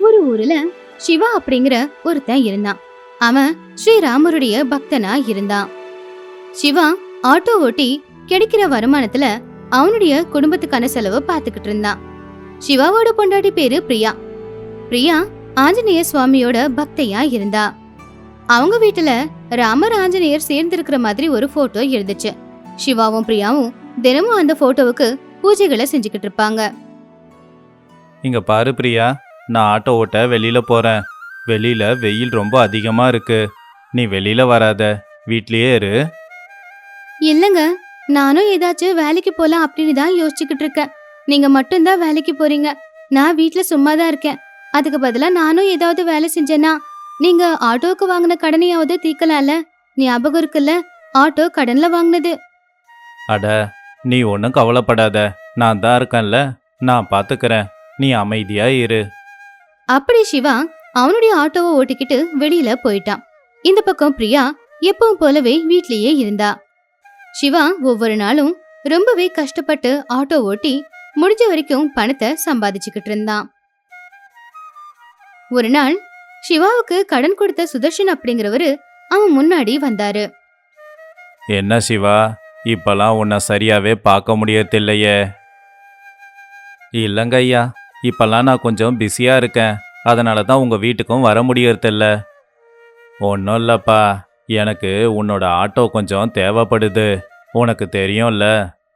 ஒரு ஊர்ல சிவா அப்படிங்கிற ஒருத்தன் இருந்தான். அவன் ஸ்ரீராமருடைய பக்தனா இருந்தான். சிவா ஆட்டோ ஓட்டி கிடைக்கிற வருமானத்துல அவனுடைய குடும்பத்துக்கான செலவு பார்த்துக்கிட்டு இருந்தான். சிவாவோட பொண்டாட்டி பேரு பிரியா. பிரியா ஆஞ்சநேய சுவாமியோட பக்தையா இருந்தா. அவங்க வீட்டுல ராமர் ஆஞ்சநேயர் சேர்ந்திருக்கிற மாதிரி ஒரு போட்டோ இருந்துச்சு சிவாவும் பிரியாவும் தினமும் அந்த போட்டோவுக்கு பூஜைகளை செஞ்சுக்கிட்டு இருப்பாங்க. இங்க பாரு பிரியா நான் ஆட்டோ ஓட்ட வெளியில போறேன். வெளியில வெயில் ரொம்ப அதிகமா இருக்கு. நீ வெளியில வராத. வீட்லயே இரு. இல்லங்க நானும் ஏதாச்சும் வேலைக்கு போலாம் அப்படின்னு தான் யோசிச்சுக்கிட்டு இருக்கேன். நீங்க மட்டும்தான் வேலைக்கு போறீங்க. நான் வீட்ல சும்மா தான் இருக்கேன். அதுக்கு பதிலா நானும் ஏதாவது வேலை செஞ்சேன்னா நீங்க ஆட்டோவுக்கு வாங்கின கடனையாவது தீர்க்கலாம்ல ஞாபகம் இருக்குல்ல? ஆட்டோ கடன்ல வாங்கினது. அட நீ ஒன்றும் கவலைப்படாத. நான் தான் இருக்கேன்ல. நான் பாத்துக்கறேன். நீ அமைதியா இரு. அப்படி சிவா அவனுடைய ஆட்டோவை ஓட்டிக்கிட்டு வெளியில போயிட்டான். இந்த பக்கம் பிரியா எப்பவும் போலவே வீட்லயே இருந்தா. சிவா ஒவ்வொரு நாளும் ரொம்பவே கஷ்டப்பட்டு ஆட்டோ ஓட்டி முடிஞ்ச வரைக்கும் பணத்தை சம்பாதிச்சுக்கிட்டு இருந்தான். ஒரு நாள் சிவாவுக்கு கடன் கொடுத்த சுதர்ஷன் அப்படிங்கிறவரு அவன் முன்னாடி வந்தாரு. என்ன சிவா? இப்பெல்லாம் உன்னை சரியாவே பார்க்க முடியறதில்லையே. இல்லைங்க ஐயா இப்பெல்லாம் நான் கொஞ்சம் பிஸியாக இருக்கேன். அதனால தான் உங்கள் வீட்டுக்கும் வர முடியறதில்ல. ஒன்றும் இல்லைப்பா. எனக்கு உன்னோட ஆட்டோ கொஞ்சம் தேவைப்படுது. உனக்கு தெரியும்ல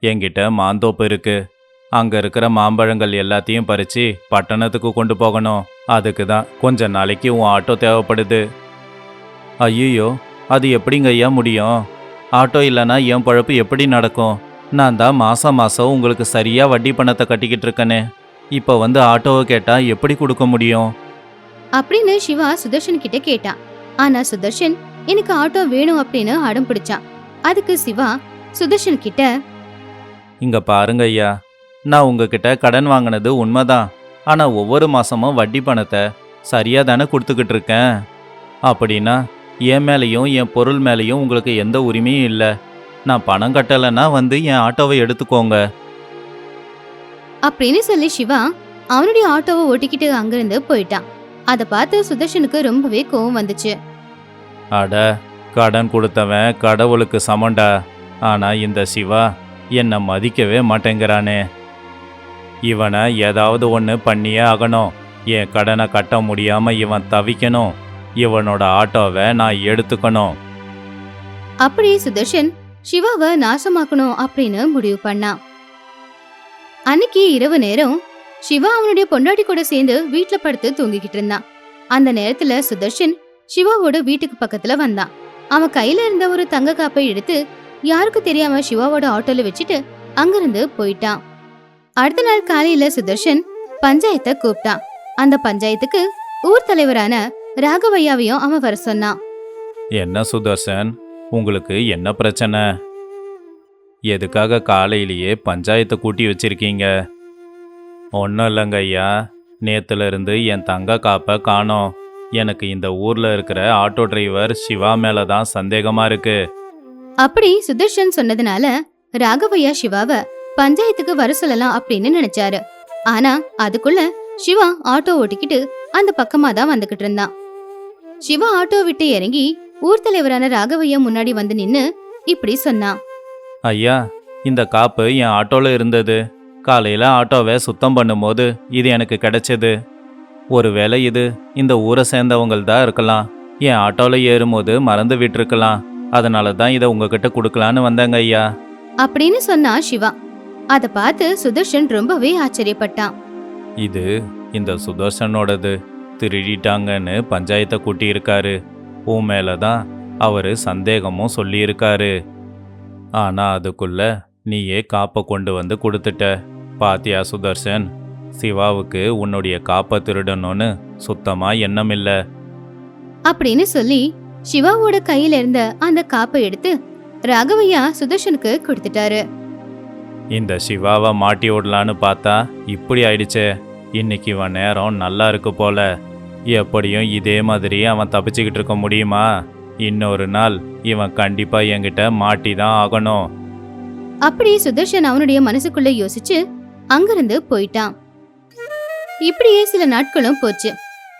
என்கிட்ட மாந்தோப்பு இருக்கு. அங்கே இருக்கிற மாம்பழங்கள் எல்லாத்தையும் பறித்து பட்டணத்துக்கு கொண்டு போகணும். அதுக்கு தான் கொஞ்ச நாளைக்கு உன் ஆட்டோ தேவைப்படுது. ஐயோ அது எப்படிங்க ஐயா முடியும்? ஆட்டோ இல்லைன்னா என் பழப்பு எப்படி நடக்கும்? நான் தான் மாதம் மாதம் உங்களுக்கு சரியாக வட்டி பணத்தை கட்டிக்கிட்டு இருக்கேனே. இப்போ வந்து ஆட்டோவை கேட்டா எப்படி கொடுக்க முடியும்? அப்படின்னு சிவா சுதர்ஷன் கிட்ட கேட்டான் ஆனா சுதர்ஷன் எனக்கு ஆட்டோ வேணும் அப்படின்னு அடம் பிடிச்சான் அதுக்கு சிவா சுதர்ஷன் கிட்ட இங்க பாருங்க ஐயா நான் உங்ககிட்ட கடன் வாங்கினது உண்மைதான். ஆனா ஒவ்வொரு மாசமும் வட்டி பணத்தை சரியா தானே கொடுத்துக்கிட்டு இருக்கேன். அப்படின்னா என் மேலேயும் என் பொருள் மேலேயும் உங்களுக்கு எந்த உரிமையும் இல்லை. நான் பணம் கட்டலைன்னா வந்து என் ஆட்டோவை எடுத்துக்கோங்க. அப்படின்னு சொல்லி சிவா அவனுடைய ஆட்டோவை ஓட்டிக்கிட்டு அங்கிருந்து போயிட்டான். அத பார்த்து சுதர்ஷனுக்கு ரொம்பவே கோவம் வந்துச்சு. அட கடன் கொடுத்தவன் கடவுளுக்கு சமண்டா? ஆனா இந்த சிவா என்னை மதிக்கவே மாட்டேங்கிறானே. இவனை ஏதாவது ஒன்று பண்ணியே ஆகணும். என் கடனை கட்ட முடியாம இவன் தவிக்கணும். இவனோட ஆட்டோவை நான் எடுத்துக்கணும். அப்படி சுதர்ஷன் சிவாவை நாசமாக்கணும் அப்படின்னு முடிவு பண்ணான். அன்னைக்கு இரவு நேரம் சிவா அவனுடைய பொண்டாட்டி கூட சேர்ந்து வீட்ல படுத்து தூங்கிக்கிட்டு இருந்தான். அந்த நேரத்துல சுதர்ஷன் சிவாவோட வீட்டுக்கு பக்கத்துல வந்தான். அவன் கையில இருந்த ஒரு தங்க காப்பை எடுத்து யாருக்கு தெரியாம சிவாவோட ஆட்டோல வச்சுட்டு அங்கிருந்து போயிட்டான். அடுத்த நாள் காலையில சுதர்ஷன் பஞ்சாயத்தை கூப்பிட்டான். அந்த பஞ்சாயத்துக்கு ஊர் தலைவரான ராகவையாவையும் அவன் வர சொன்னான். என்ன சுதர்ஷன்? உங்களுக்கு என்ன பிரச்சனை? எதுக்காக காலையிலேயே பஞ்சாயத்தை கூட்டி வச்சிருக்கீங்க? ஒன்றும் இல்லைங்க ஐயா. நேற்றுலேருந்து என் தங்க காப்பை காணோம். எனக்கு இந்த ஊர்ல இருக்கிற ஆட்டோ டிரைவர் சிவா மேல தான் சந்தேகமா இருக்கு. அப்படி சுதர்ஷன் சொன்னதுனால ராகவையா சிவாவ பஞ்சாயத்துக்கு வர சொல்லலாம் அப்படின்னு நினைச்சாரு. ஆனா அதுக்குள்ள சிவா ஆட்டோ ஓட்டிக்கிட்டு அந்த பக்கமா தான் வந்துகிட்டு இருந்தான். சிவா ஆட்டோ விட்டு இறங்கி ஊர் தலைவரான ராகவையா முன்னாடி வந்து நின்னு இப்படி சொன்னான். ஐயா இந்த காப்பு என் ஆட்டோல இருந்தது. காலையில ஆட்டோவை சுத்தம் பண்ணும்போது இது எனக்கு கிடைச்சது. ஒருவேளை இது இந்த ஊரை சேர்ந்தவங்கள் தான் இருக்கலாம். என் ஆட்டோல ஏறும்போது மறந்து விட்டிருக்கலாம். அதனால தான் இதை உங்ககிட்ட கொடுக்கலான்னு வந்தேங்க ஐயா. அப்படின்னு சொன்னா சிவா. அத பார்த்து சுதர்ஷன் ரொம்பவே ஆச்சரியப்பட்டான். இது இந்த சுதர்சனோடது திருடிட்டாங்கன்னு பஞ்சாயத்தை கூட்டியிருக்காரு. உன் மேல தான் அவரு சந்தேகமும் சொல்லியிருக்காரு. ஆனா அதுக்குள்ள நீயே காப்பை கொண்டு வந்து கொடுத்துட்ட. பாத்தியா சுதர்சன்? சிவாவுக்கு உன்னுடைய காப்பை திருடணும்னு சுத்தமா எண்ணம் இல்ல அப்படின்னு சொல்லி சிவாவோட கையில இருந்த அந்த காப்பை எடுத்து ராகவையா சுதர்ஷனுக்கு கொடுத்துட்டாரு. இந்த சிவாவை மாட்டி விடலான்னு பார்த்தா இப்படி ஆயிடுச்சே. இன்னைக்கு இவன் நேரம் நல்லா இருக்கு போல. எப்படியும் இதே மாதிரி அவன் தப்பிச்சுக்கிட்டு இருக்க முடியுமா? இன்னொரு நாள் இவன் கண்டிப்பா என்கிட்ட மாட்டி தான் ஆகணும். அப்படி சுதர்ஷன் அவனுடைய மனசுக்குள்ள யோசிச்சு அங்கிருந்து போயிட்டான். இப்படியே சில நாட்களும் போச்சு.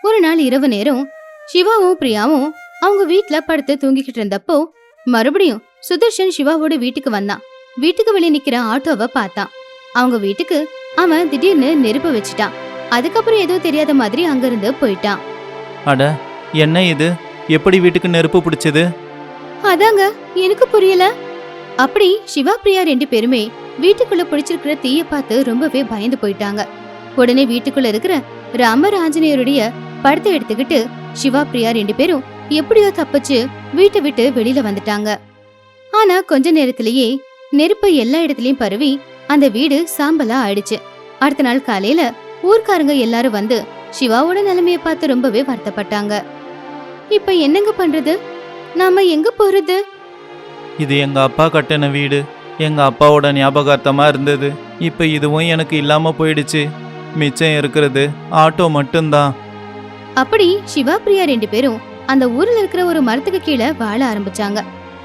ஒரு நாள் இரவு நேரம் சிவாவும் பிரியாவும் அவங்க வீட்ல படுத்து தூங்கிக்கிட்டு இருந்தப்போ மறுபடியும் சுதர்ஷன் சிவாவோட வீட்டுக்கு வந்தான். வீட்டுக்கு வெளியே நிக்கிற ஆட்டோவை பார்த்தான். அவங்க வீட்டுக்கு அவன் திடீர்னு நெருப்பு வச்சுட்டான். அதுக்கப்புறம் ஏதோ தெரியாத மாதிரி அங்கிருந்து போயிட்டான். அட என்ன இது? எப்படி வீட்டுக்கு நெருப்பு பிடிச்சது? அதாங்க எனக்கு புரியல. அப்படி சிவா பிரியா ரெண்டு பேருமே வீட்டுக்குள்ள பிடிச்சிருக்கிற தீய பார்த்து ரொம்பவே பயந்து போயிட்டாங்க. உடனே வீட்டுக்குள்ள இருக்கிற ராமர் ஆஞ்சநேயருடைய படத்தை எடுத்துக்கிட்டு சிவா பிரியா ரெண்டு பேரும் எப்படியோ தப்பிச்சு வீட்டை விட்டு வெளியில வந்துட்டாங்க. ஆனா கொஞ்ச நேரத்திலேயே நெருப்பு எல்லா இடத்துலயும் பரவி அந்த வீடு சாம்பலா ஆயிடுச்சு. அடுத்த நாள் காலையில ஊர்க்காரங்க எல்லாரும் வந்து சிவாவோட நிலைமைய பார்த்து ரொம்பவே வருத்தப்பட்டாங்க. இப்ப என்னங்க பண்றது? நாம எங்க போறது? இது எங்க அப்பா கட்டின வீடு. எங்க அப்பாவோட ஞாபகார்த்தமா இருந்தது. இப்ப இதுவும் எனக்கு இல்லாம போயிடுச்சு. மிச்சம் இருக்கிறது ஆட்டோ மட்டும்தான். அப்படி சிவா பிரியா ரெண்டு பேரும் அந்த ஊர்ல இருக்கிற ஒரு மரத்துக்கு கீழே வாழ ஆரம்பிச்சாங்க.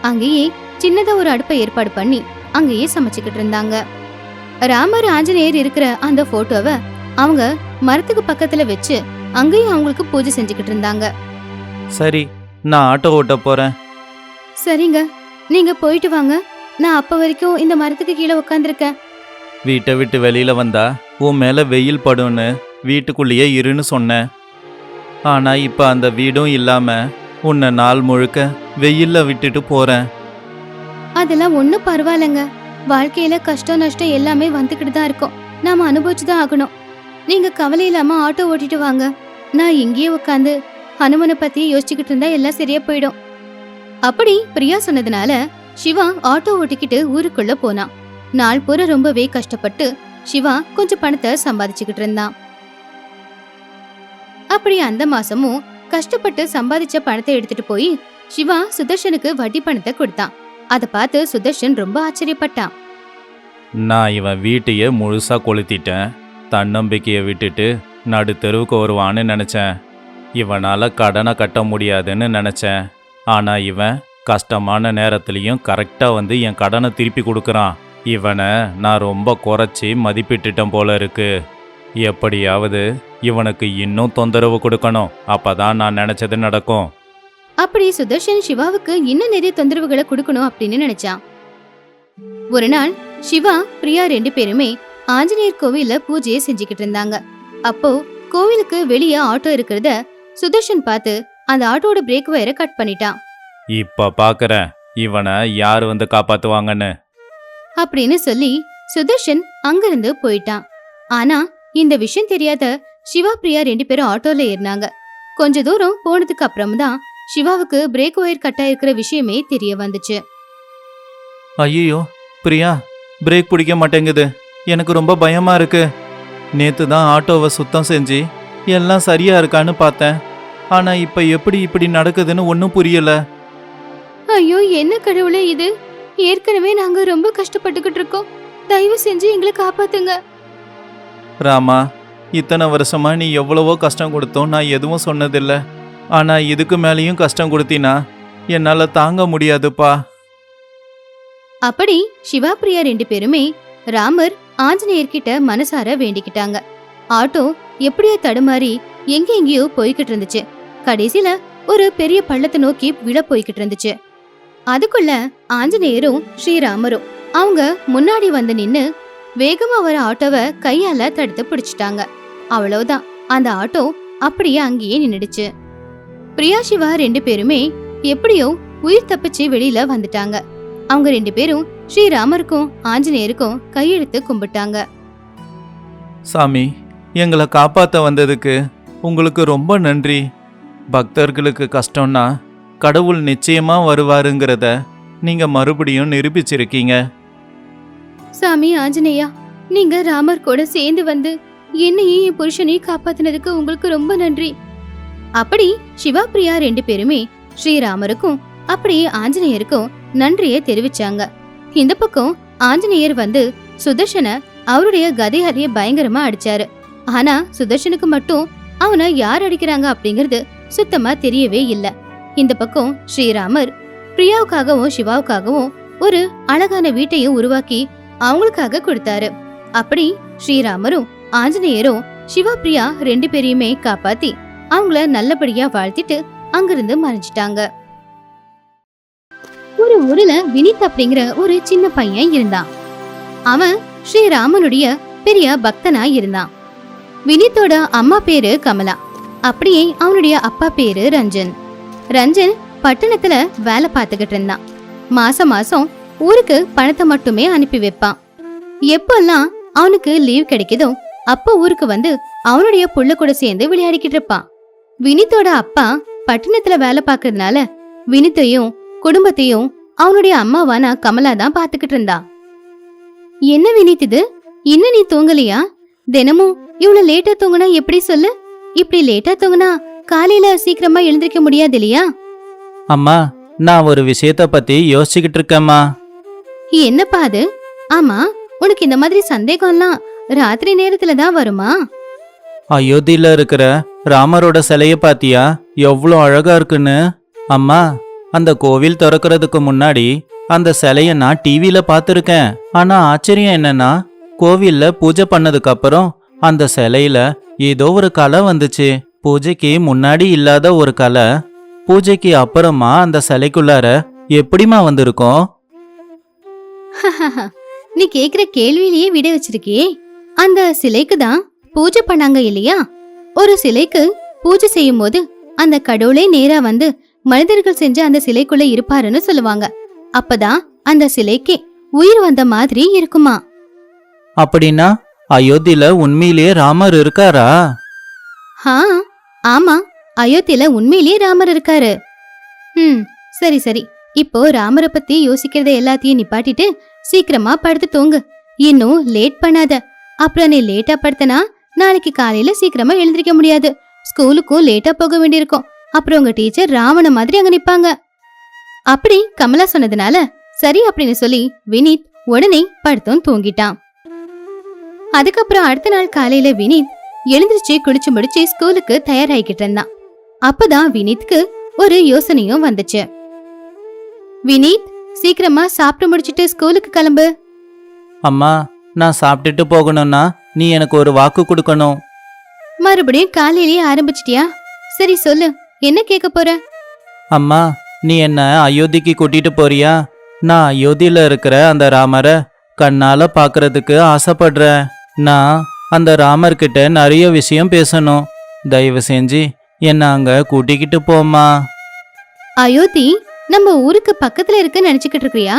அங்கேயே சின்னதா ஒரு அடுப்பை ஏற்பாடு பண்ணி அங்கேயே சமைச்சுக்கிட்டு இருந்தாங்க. ராமர் ஆஞ்சநேயர் இருக்கிற அந்த போட்டோவை அவங்க மரத்துக்கு பக்கத்துல வச்சு அங்கேயும் அவங்களுக்கு பூஜை செஞ்சுக்கிட்டு இருந்தாங்க. சரி நான் ஆட்டோ ஓட்ட போறேன். சரிங்க. நீங்க போயிட்டு வாங்க. நான் அப்ப வரைக்கும் இந்த மரத்துக்கு கீழே உட்காந்துருக்கேன் வீட்டை விட்டு வெளியில வந்தா உன் மேல வெயில் படும்னு வீட்டுக்குள்ளேயே இருன்னு சொன்னேன். ஆனா இப்ப அந்த வீடும் இல்லாம உன்னை நாள் முழுக்க வெயில்ல விட்டுட்டு போறேன். அதெல்லாம் ஒண்ணும் பரவாயில்லைங்க. வாழ்க்கையில கஷ்டம் நஷ்டம் எல்லாமே வந்துகிட்டு தான் இருக்கும். நாம அனுபவிச்சுதான் ஆகணும். நீங்க கவலை இல்லாம ஆட்டோ ஓட்டிட்டு வாங்க. நான் இங்கேயே உட்காந்து ஹனுமனை பத்தி யோசிச்சுக்கிட்டு இருந்தா எல்லாம் சரியா போயிடும். அப்படி பிரியா சொன்னதுனால சிவா ஆட்டோ ஓட்டிக்கிட்டு ஊருக்குள்ள போனான். நாள் பூரா ரொம்பவே கஷ்டப்பட்டு சிவா கொஞ்சம் பணத்தை சம்பாதிச்சுக்கிட்டு இருந்தான். அப்படி அந்த மாசமும் கஷ்டப்பட்டு சம்பாதிச்ச பணத்தை எடுத்துட்டு போய் சிவா சுதர்ஷனுக்கு வட்டி பணத்தை கொடுத்தான். அதை பார்த்து சுதர்ஷன் ரொம்ப ஆச்சரியப்பட்டான். நான் இவன் வீட்டையே முழுசா கொளுத்திட்டேன். தன்னம்பிக்கையை விட்டுட்டு நடு தெருவுக்கு வருவான்னு நினைச்சேன். இவனால் கடனை கட்ட முடியாதுன்னு நினச்சேன். ஆனால் இவன் கஷ்டமான நேரத்துலையும் கரெக்டாக வந்து என் கடனை திருப்பி கொடுக்குறான். இவனை நான் ரொம்ப குறைச்சி மதிப்பிட்டுட்டேன் போல இருக்கு. எப்படியாவது இவனுக்கு இன்னும் தொந்தரவு கொடுக்கணும். அப்பதான் நான் நினைச்சது நடக்கும். அப்படி சுதர்ஷன் சிவாவுக்கு இன்னும் நிறைய தொந்தரவுகளை கொடுக்கணும் அப்படின்னு நினைச்சான். ஒரு நாள் சிவா பிரியா ரெண்டு பேருமே ஆஞ்சநேயர் கோவில்ல பூஜையை செஞ்சுக்கிட்டு இருந்தாங்க. அப்போ கோவிலுக்கு வெளியே ஆட்டோ இருக்கிறத சுதர்ஷன் பார்த்து அந்த ஆட்டோட பிரேக் வயரை கட் பண்ணிட்டான். இப்ப பாக்குறேன். இவனை யார் வந்து காப்பாத்துவாங்கன்னு. அப்படின்னு சொல்லி சுதர்ஷன் அங்கிருந்து போயிட்டான். ஆனா இந்த விஷயம் தெரியாத சிவா பிரியா ரெண்டு பேரும் ஆட்டோல ஏறினாங்க. கொஞ்ச தூரம் போனதுக்கு அப்புறம் தான் சிவாவுக்கு பிரேக் ஒயர் கட்டா இருக்கிற விஷயமே தெரிய வந்துச்சு. ஐயோ பிரியா பிரேக் பிடிக்க மாட்டேங்குது. எனக்கு ரொம்ப பயமா இருக்கு. நேத்து தான் ஆட்டோவை சுத்தம் செஞ்சு எல்லாம் சரியா இருக்கான்னு பார்த்தேன். ஆனா இப்ப எப்படி இப்படி நடக்குதுன்னு ஒன்றும் புரியல. ஐயோ என்ன கடவுளே இது? ஏற்கனவே நாங்க ரொம்ப கஷ்டப்பட்டுக்கிட்டு இருக்கோம். தயவு செஞ்சு எங்களை காப்பாத்துங்க. ராமா இத்தனை வருஷமா நீ எவ்வளவோ கஷ்டம் கொடுத்தோம் நான் எதுவும் சொன்னதில்ல. ஆனா இதுக்கு மேலேயும் கஷ்டம் கொடுத்தினா என்னால தாங்க முடியாதுப்பா. அப்படி சிவா பிரியா ரெண்டு பேருமே ராமர் ஆஞ்சநேயர்கிட்ட மனசார வேண்டிக்கிட்டாங்க. ஆட்டோ எப்படியோ தடுமாறி எங்க எங்கேயோ போய்கிட்டு இருந்துச்சு. கடைசியில ஒரு பெரிய பள்ளத்தை நோக்கி விழ போய்கிட்டு இருந்துச்சு. அதுக்குள்ள ஆஞ்சநேயரும் ஸ்ரீராமரும் அவங்க முன்னாடி வந்து நின்னு வேகமா வர ஆட்டோவை கையால தடுத்து பிடிச்சிட்டாங்க. அவ்வளவுதான். அந்த ஆட்டோ அப்படியே அங்கேயே நின்னுடுச்சு. பிரியா சிவா ரெண்டு பேருமே எப்படியோ உயிர் தப்பிச்சு வெளியில வந்துட்டாங்க. அவங்க ரெண்டு பேரும் ஸ்ரீராமருக்கும் ஆஞ்சநேயருக்கும் கையெழுத்து கும்பிட்டாங்க. சாமி எங்களை காப்பாத்த வந்ததுக்கு உங்களுக்கு ரொம்ப நன்றி. பக்தர்களுக்கு கஷ்டம்னா கடவுள் நிச்சயமா வருவாருங்கிறத நீங்க மறுபடியும் நிரூபிச்சிருக்கீங்க. சாமி ஆஞ்சநேயா நீங்க ராமர் கூட சேர்ந்து வந்து என்னையும் என் புருஷனையும் காப்பாத்தினதுக்கு உங்களுக்கு ரொம்ப நன்றி. அப்படி சிவா பிரியா ரெண்டு பேருமே ஸ்ரீராமருக்கும் அப்படியே ஆஞ்சநேயருக்கும் நன்றியை தெரிவிச்சாங்க. இந்த பக்கம் ஆஞ்சநேயர் வந்து சுதர்ஷனை அவருடைய கதையாலேயே பயங்கரமா அடிச்சாரு. ஆனா சுதர்ஷனுக்கு மட்டும் அவனை யார் அடிக்கிறாங்க அப்படிங்கிறது சுத்தமா தெரியவே இல்ல. இந்த பக்கம் ஸ்ரீராமர் பிரியாவுக்காகவும் சிவாவுக்காகவும் ஒரு அழகான வீட்டையும் உருவாக்கி அவங்களுக்காக கொடுத்தாரு. அப்படி ஸ்ரீராமரும் ஆஞ்சநேயரும் சிவா பிரியா ரெண்டு பேரையுமே காப்பாத்தி அவங்கள நல்லபடியா வாழ்த்திட்டு அங்கிருந்து மறைஞ்சிட்டாங்க. ஒரு ஊர்ல வினித் அப்படிங்கிற ஒரு சின்ன பையன் இருந்தான். அவன் ஸ்ரீராமனுடைய பெரிய பக்தனா இருந்தான். வினித்தோட அம்மா பேரு கமலா. அப்படியே அவனுடைய அப்பா பேரு ரஞ்சன். ரஞ்சன் பட்டணத்துல வேலை பார்த்துக்கிட்டு இருந்தான். மாசம் மாசம் ஊருக்கு பணத்தை மட்டுமே அனுப்பி வைப்பான். எப்பெல்லாம் அவனுக்கு லீவ் கிடைக்குதோ அப்ப ஊருக்கு வந்து அவனுடைய புள்ள கூட சேர்ந்து விளையாடிக்கிட்டு இருப்பான். வினித்தோட அப்பா பட்டணத்துல வேலை பார்க்கறதுனால வினித்தையும் குடும்பத்தையும் அவனுடைய அம்மாவான கமலா தான் பாத்துக்கிட்டு இருந்தா. என்ன வினித் இது? இன்னும் நீ தூங்கலையா? தினமும் இவ்வளவு லேட்டா தூங்குனா எப்படி சொல்லு? இப்படி லேட்டா தூங்குனா காலையில சீக்கிரமா எழுந்திருக்க முடியாது இல்லையா? அம்மா நான் ஒரு விஷயத்த பத்தி யோசிச்சுக்கிட்டு இருக்கேம்மா. என்னப்பா அது? ஆமா உனக்கு இந்த மாதிரி சந்தேகம்லாம் ராத்திரி நேரத்துல தான் வருமா? அயோத்தியில இருக்கிற ராமரோட சிலைய பாத்தியா? எவ்வளோ அழகா இருக்குன்னு. அம்மா அந்த கோவில் திறக்கிறதுக்கு முன்னாடி அந்த சிலைய நான் டிவியில பார்த்துருக்கேன். ஆனா ஆச்சரியம் என்னன்னா கோவில்ல பூஜை பண்ணதுக்கு அப்புறம் அந்த சிலையில ஏதோ ஒரு கலை வந்துச்சு. பூஜைக்கு முன்னாடி இல்லாத ஒரு கலை. பூஜைக்கு அப்புறமா அந்த சிலைக்குள்ளார எப்படிம்மா வந்திருக்கும்? நீ கேக்குற கேள்வியிலேயே விட வச்சிருக்கியே. அந்த சிலைக்கு தான் பூஜை பண்ணாங்க இல்லையா? ஒரு சிலைக்கு பூஜை செய்யும் போது அந்த கடவுளே நேரா வந்து மனிதர்கள் செஞ்ச அந்த சிலைக்குள்ள இருப்பாருன்னு சொல்லுவாங்க. அப்பதான் அந்த சிலைக்கு உயிர் வந்த மாதிரி இருக்குமா? அப்படின்னா அயோத்தியில உண்மையிலேயே ராமர் இருக்காரா? ஹா ஆமா அயோத்தியில உண்மையிலேயே ராமர் இருக்காரு. ம் சரி சரி. இப்போ ராமரை பத்தி யோசிக்கிறத எல்லாத்தையும் நிப்பாட்டிட்டு சீக்கிரமா படுத்து தூங்கு. இன்னும் லேட் பண்ணாத. அப்புறம் நீ லேட்டா படுத்தனா நாளைக்கு காலையில சீக்கிரமா எழுந்திருக்க முடியாது. ஸ்கூலுக்கும் லேட்டா போக வேண்டியிருக்கும். அப்புறம் உங்க டீச்சர் ராவண மாதிரி அங்க நிப்பாங்க. அப்படி கமலா சொன்னதுனால சரி அப்படின்னு சொல்லி வினீத் உடனே படுத்தும் தூங்கிட்டான். அதுக்கப்புறம் அடுத்த நாள் காலையில வினீத் எழுந்திருச்சு குளிச்சு முடிச்சு ஸ்கூலுக்கு தயாராகிக்கிட்டு இருந்தான். அப்பதான் வினீத்க்கு ஒரு யோசனையும் வந்துச்சு. வினீத் சீக்கிரமா சாப்பிட்டு முடிச்சிட்டு ஸ்கூலுக்கு கிளம்பு. அம்மா நான் சாப்பிட்டுட்டு போகணும்னா நீ எனக்கு ஒரு வாக்கு கொடுக்கணும். மறுபடியும் காலையிலேயே ஆரம்பிச்சிட்டியா? சரி சொல்லு என்ன கேட்க போற? அம்மா நீ என்ன அயோத்திக்கு கூட்டிட்டு போறியா? நான் அயோத்தியில இருக்கிற அந்த ராமரை கண்ணால பார்க்கறதுக்கு ஆசைப்படுறேன். நான் அந்த ராமர்கிட்ட நிறைய விஷயம் பேசணும். தயவு செஞ்சு என்ன அங்க கூட்டிக்கிட்டு போமா அயோத்தி நம்ம ஊருக்கு பக்கத்துல இருக்க நினைச்சுக்கிட்டு இருக்கியா?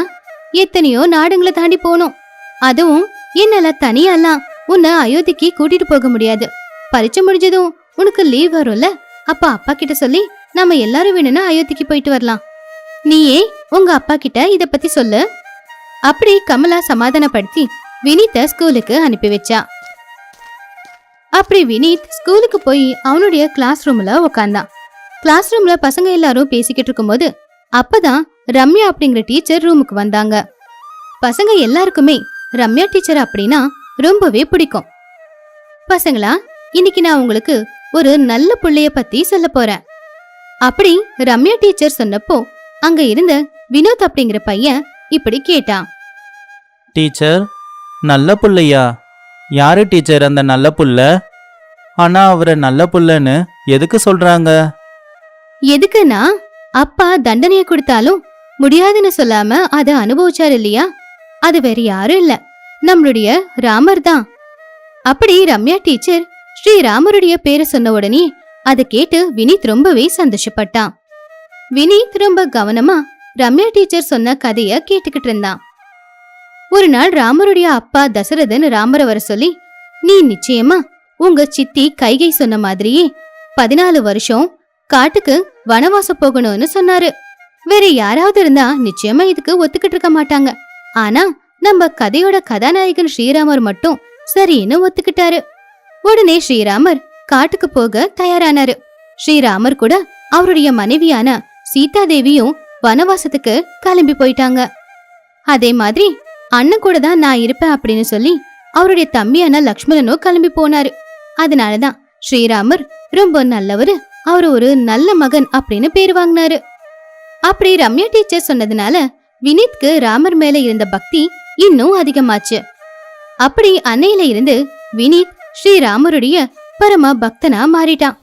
எத்தனையோ நாடுங்களை தாண்டி போனோம். அதுவும் என்னால தனியாலாம் உன்னை அயோத்திக்கு கூட்டிட்டு போக முடியாது. பரீட்சை முடிஞ்சதும் உனக்கு லீவ் வரும்ல? அப்ப அப்பா கிட்ட சொல்லி நாம எல்லாரும் வேணும்னா அயோத்திக்கு போயிட்டு வரலாம். நீயே உங்க அப்பா கிட்ட இத பத்தி சொல்லு. அப்படி கமலா சமாதானப்படுத்தி வினீத்தை ஸ்கூலுக்கு அனுப்பி வச்சா. அப்படி வினீத் ஸ்கூலுக்கு போய் அவனுடைய கிளாஸ் ரூம்ல உக்காந்தான். கிளாஸ் ரூம்ல பசங்க எல்லாரும் பேசிக்கிட்டு இருக்கும்போது அப்பதான் ரம்யா அப்படிங்கிற டீச்சர் ரூமுக்கு வந்தாங்க. பசங்க எல்லாருக்குமே ரம்யா டீச்சர் அப்படின்னா ரொம்பவே பிடிக்கும். பசங்களா இன்னைக்கு நான் உங்களுக்கு ஒரு நல்ல புள்ளைய பத்தி சொல்ல போறேன். அப்படி ரம்யா டீச்சர் சொன்னப்போ அங்க இருந்த வினோத் அப்படிங்கிற பையன் இப்படி கேட்டான். டீச்சர் நல்ல புள்ளையா? யாரு டீச்சர் அந்த நல்ல புள்ள? ஆனா அவரை நல்ல புள்ளன்னு எதுக்கு சொல்றாங்க? எதுக்குன்னா அப்பா தண்டனையை கொடுத்தாலும் முடியாதுன்னு சொல்லாம அதை அனுபவிச்சாரு இல்லையா? அது வேற யாரும் இல்ல. நம்மளுடைய ராமர் தான். அப்படி ரம்யா டீச்சர் ஸ்ரீ ராமருடைய பேரை சொன்ன உடனே அதை கேட்டு வினித் ரொம்பவே சந்தோஷப்பட்டான். வினித் ரொம்ப கவனமா ரம்யா டீச்சர் சொன்ன கதைய கேட்டுக்கிட்டு இருந்தான். ஒரு நாள் ராமருடைய அப்பா தசரதன் ராமரை வர சொல்லி நீ நிச்சயமா உங்க சித்தி கைகை சொன்ன மாதிரியே பதினாலு வருஷம் காட்டுக்கு வனவாசம் போகணும்னு சொன்னாரு. வேற யாராவது இருந்தா நிச்சயமா இதுக்கு ஒத்துக்கிட்டு இருக்க மாட்டாங்க. ஆனா நம்ம கதையோட கதாநாயகன் ஸ்ரீராமர் மட்டும் சரின்னு ஒத்துக்கிட்டாரு. உடனே ஸ்ரீராமர் காட்டுக்கு போக தயாரானாரு. ஸ்ரீராமர் கூட அவருடைய மனைவியான சீதா தேவியும் வனவாசத்துக்கு கிளம்பி போயிட்டாங்க. அதே மாதிரி அண்ணன் கூட தான் நான் இருப்பேன் அப்படின்னு சொல்லி அவருடைய தம்பியான லக்ஷ்மணனும் கிளம்பி போனாரு. அதனாலதான் ஸ்ரீராமர் ரொம்ப நல்லவரு அவர் ஒரு நல்ல மகன் அப்படின்னு பேர் வாங்கினாரு. அப்படி ரம்யா டீச்சர் சொன்னதுனால வினீத்க்கு ராமர் மேல இருந்த பக்தி இன்னும் அதிகமாச்சு. அப்படி அன்னையில இருந்து வினீத் ஸ்ரீராமருடைய பரம பக்தனா மாறிட்டான்.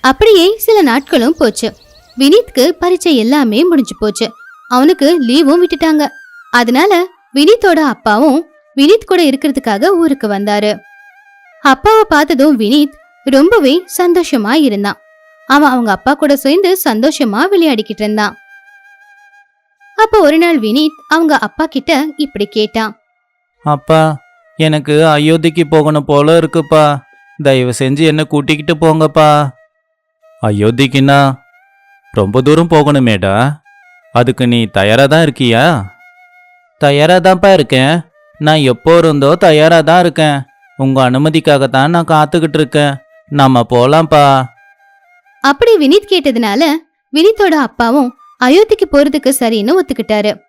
அப்படியே சில நாட்களும் போச்சு. வினீத்க்கு பரீட்சை எல்லாமே முடிஞ்சு போச்சு. அவனுக்கு லீவும் விட்டுட்டாங்க. அதனால வினீத்தோட அப்பாவும் வினீத் கூட இருக்கிறதுக்காக ஊருக்கு வந்தாரு. அப்பாவை பார்த்ததும் வினீத் ரொம்பவே சந்தோஷமா இருந்தான். அவன் அவங்க அப்பா கூட சேர்ந்து சந்தோஷமா விளையாடிக்கிட்டு இருந்தான். அப்ப ஒரு நாள் வினீத் அவங்க அப்பா கிட்ட இப்படி கேட்டான். அப்பா எனக்கு அயோத்திக்கு போகணும் போல இருக்குப்பா. தயவு செஞ்சு என்ன கூட்டிக்கிட்டு போங்கப்பா. அயோத்திக்குன்னா ரொம்ப தூரம் போகணுமேடா. அதுக்கு நீ தயாரா தான் இருக்கியா? தயாராக தான்ப்பா இருக்கேன். நான் எப்போ இருந்தோ தயாராக தான் இருக்கேன். உங்க அனுமதிக்காகத்தான் நான் காத்துக்கிட்டு இருக்கேன். நாம போலாம்ப்பா. அப்படி வினீத் கேட்டதுனால வினீத்தோட அப்பாவும் அயோத்திக்கு போறதுக்கு சரின்னு ஒத்துக்கிட்டாரு.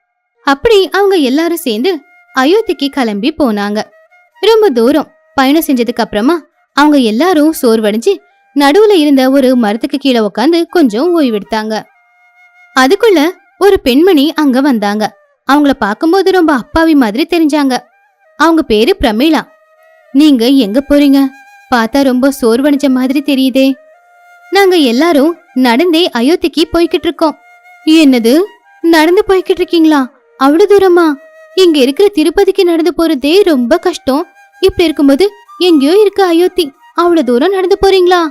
அப்படி அவங்க எல்லாரும் சேர்ந்து அயோத்திக்கு கிளம்பி போனாங்க. ரொம்ப தூரம் பயணம் செஞ்சதுக்கு அப்புறமா அவங்க எல்லாரும் சோர்வடைஞ்சு நடுவுல இருந்த ஒரு மரத்துக்கு கீழே உட்காந்து கொஞ்சம் ஓய்வெடுத்தாங்க. அதுக்குள்ள ஒரு பெண்மணி அங்க வந்தாங்க. அவங்கள பார்க்கும்போது ரொம்ப அப்பாவி மாதிரி தெரிஞ்சாங்க. அவங்க பேரு பிரமீளா. நீங்க எங்க போறீங்க? பார்த்தா ரொம்ப சோர்வடைஞ்ச மாதிரி தெரியுதே. நாங்க எல்லாரும் நடந்தே அயோத்திக்கு போய்கிட்டு இருக்கோம். என்னது? நடந்து போய்கிட்டு இருக்கீங்களா? அவ்வளவு தூரமா? இங்க இருக்கிற திருப்பதிக்கு நடந்து போறதே ரொம்ப கஷ்டம். இப்படி இருக்கும்போது எங்கேயோ இருக்கு அயோத்தி. அவ்வளவு தூரம் நடந்து போறீங்களா?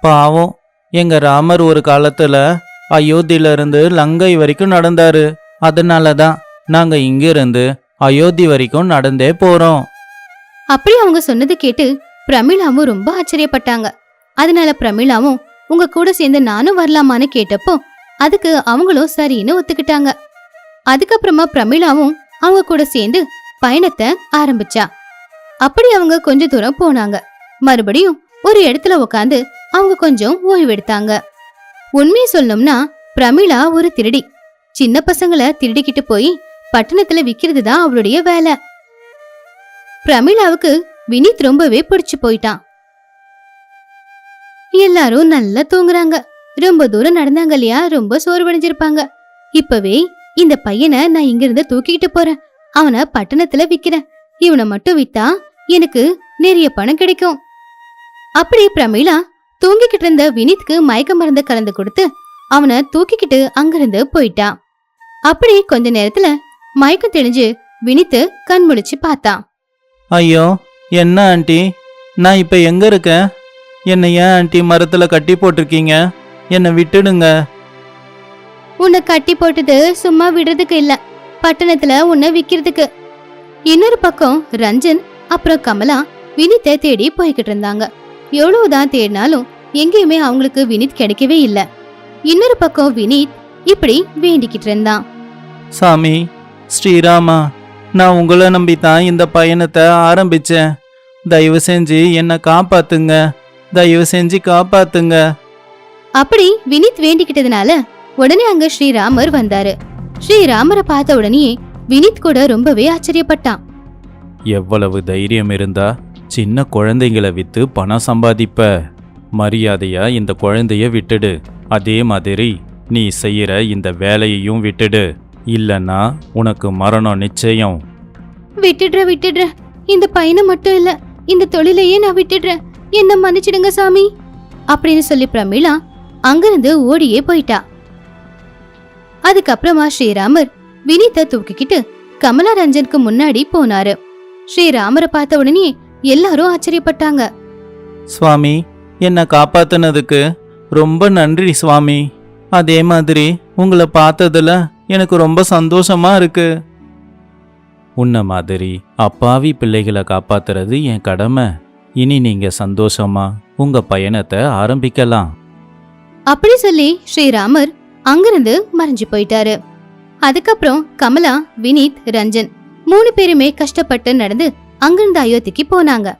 பாவம். எங்க ராமர் ஒரு காலத்துல அயோத்தியில இருந்து லங்கை வரைக்கும் நடந்தாரு. அதனால தான் நாங்க இங்கிருந்து அயோத்தி வரைக்கும் நடந்தே போறோம். அப்படி அவங்க சொன்னது கேட்டு பிரமிளாவும் ரொம்ப ஆச்சரியப்பட்டாங்க. அதனால பிரமிளாவும் உங்க கூட சேர்ந்து நானும் வரலாமான்னு கேட்டப்போ அதுக்கு அவங்களும் சரின்னு ஒத்துக்கிட்டாங்க. அதுக்கப்புறமா பிரமிளாவும் அவங்க கூட சேர்ந்து பயணத்தை ஆரம்பிச்சா. அப்படி அவங்க கொஞ்ச தூரம் போனாங்க. மறுபடியும் ஒரு இடத்துல உட்காந்து அவங்க கொஞ்சம் ஓய்வெடுத்தாங்க. உண்மையை சொல்லணும்னா பிரமிளா ஒரு திருடி சின்ன பசங்களை திருடிக்கிட்டு போய் பட்டணத்துல விக்கிறது தான் அவளுடைய வேலை. பிரமிளாவுக்கு வினித் ரொம்பவே பிடிச்சு போயிட்டான். எல்லாரும் நல்லா தூங்குறாங்க. ரொம்ப தூரம் நடந்தாங்க இல்லையா? ரொம்ப சோர்வடைஞ்சிருப்பாங்க. இப்பவே இந்த பையனை நான் இங்கிருந்து தூக்கிக்கிட்டு போறேன். அவனை பட்டணத்துல விக்கிறேன். இவனை மட்டும் வித்தா எனக்கு நிறைய பணம் கிடைக்கும். அப்படி பிரமிளா தூங்கிக்கிட்டு இருந்த வினித்க்கு மயக்க மருந்து கலந்து கொடுத்து அவனை தூக்கிக்கிட்டு அங்கிருந்து போயிட்டான் அப்படி கொஞ்ச நேரத்துல மயக்கம் தெளிஞ்சு வினித்து கண் முழிச்சு பார்த்தான் ஐயோ என்ன ஆண்டி? நான் இப்ப எங்க இருக்கேன்? என்னை ஏன் ஆண்டி மரத்துல கட்டி போட்டிருக்கீங்க? என்னை விட்டுடுங்க. உன்னை கட்டி போட்டது சும்மா விடுறதுக்கு இல்ல. பட்டணத்துல உன்னை விக்கிறதுக்கு. இன்னொரு பக்கம் ரஞ்சன் அப்புறம் கமலா வினித்தை தேடி போய்கிட்டு இருந்தாங்க. எவ்வளவுதான் தேடினாலும் எங்கேயுமே அவங்களுக்கு வினித் கிடைக்கவே இல்ல. இன்னொரு பக்கம் வினித் இப்படி வேண்டிக்கிட்டு இருந்தான். சாமி ஸ்ரீராமா நான் உங்களை நம்பி தான் இந்த பயணத்தை ஆரம்பிச்சேன். தயவு செஞ்சு என்னை காப்பாத்துங்க. தயவு செஞ்சு காப்பாத்துங்க. அப்படி வினித் வேண்டிக்கிட்டதுனால உடனே அங்க ஸ்ரீராமர் வந்தாரு. ஸ்ரீராமரை பார்த்த உடனே வினித் கூட ரொம்பவே ஆச்சரியப்பட்டான். எவ்வளவு தைரியம் இருந்தா சின்ன குழந்தைங்களை வித்து பணம் சம்பாதிப்ப. மரியாதையா இந்த குழந்தைய விட்டுடு. அதே மாதிரி நீ செய்யற இந்த வேலையையும் விட்டுடு. இல்லைன்னா உனக்கு மரணம் நிச்சயம். விட்டுடுற விட்டுடுற. இந்த பையனை மட்டும் இல்ல இந்த தொழிலையே நான் விட்டுடுறேன் என்ன மன்னிச்சிடுங்க சாமி. அப்படின்னு சொல்லி பிரமிளா அங்கிருந்து ஓடியே போயிட்டா. அதுக்கப்புறமா ஸ்ரீராமர் வினித்தை தூக்கிக்கிட்டு கமலா ரஞ்சனுக்கு முன்னாடி போனாரு. ஸ்ரீராமரை பார்த்த உடனே எல்லாரும் ஆச்சரியப்பட்டாங்க. சுவாமி என்னை காப்பாத்துனதுக்கு ரொம்ப நன்றி சுவாமி. அதே மாதிரி உங்களை பார்த்ததுல எனக்கு ரொம்ப சந்தோஷமா இருக்கு. உன்ன மாதிரி அப்பாவி பிள்ளைகளை காப்பாத்துறது என் கடமை. இனி நீங்க சந்தோஷமா உங்க பயணத்தை ஆரம்பிக்கலாம். அப்படி சொல்லி ஸ்ரீராமர் அங்கிருந்து மறைஞ்சு போயிட்டாரு. அதுக்கப்புறம் கமலா வினீத் ரஞ்சன் மூணு பேருமே கஷ்டப்பட்டு நடந்து அங்கிருந்து அயோத்திக்கு போனாங்க.